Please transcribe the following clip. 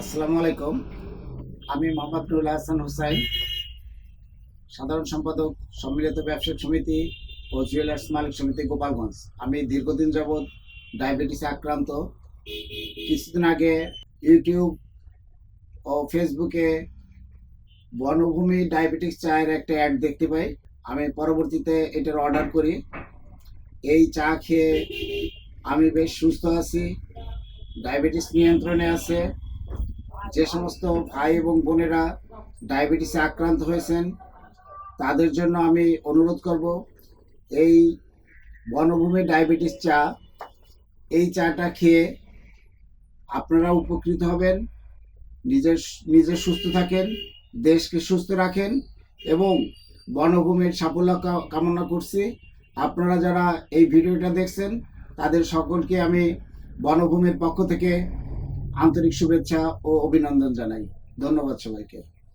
আসসালামু আলাইকুম। আমি মোহাম্মদ হাসান হুসাইন, সাধারণ সম্পাদক সম্মিলিত ব্যবসায়িক সমিতি ও জুয়েলার্স মালিক সমিতি গোপালগঞ্জ। আমি দীর্ঘদিন যাবৎ ডায়াবেটিসে আক্রান্ত। কিছুদিন আগে ইউটিউব ও ফেসবুকে বনভূমি ডায়াবেটিস চায়ের একটা অ্যাড দেখতে পাই। আমি পরবর্তীতে এটার অর্ডার করি। এই চা খেয়ে আমি বেশ সুস্থ আছি, ডায়াবেটিস নিয়ন্ত্রণে আছে। যে সমস্ত ভাই এবং বোনেরা ডায়াবেটিসে আক্রান্ত হয়েছেন, তাদের জন্য আমি অনুরোধ করব, এই বনভূমি ডায়াবেটিস চা, এই চাটা খেয়ে আপনারা উপকৃত হবেন, নিজের নিজে সুস্থ থাকেন, দেশকে সুস্থ রাখেন এবং বনভূমির সাফল্য কামনা করছি। আপনারা যারা এই ভিডিওটা দেখছেন, তাদের সকলকে আমি বনভূমির পক্ষ থেকে আন্তরিক শুভেচ্ছা ও অভিনন্দন জানাই। ধন্যবাদ সবাইকে।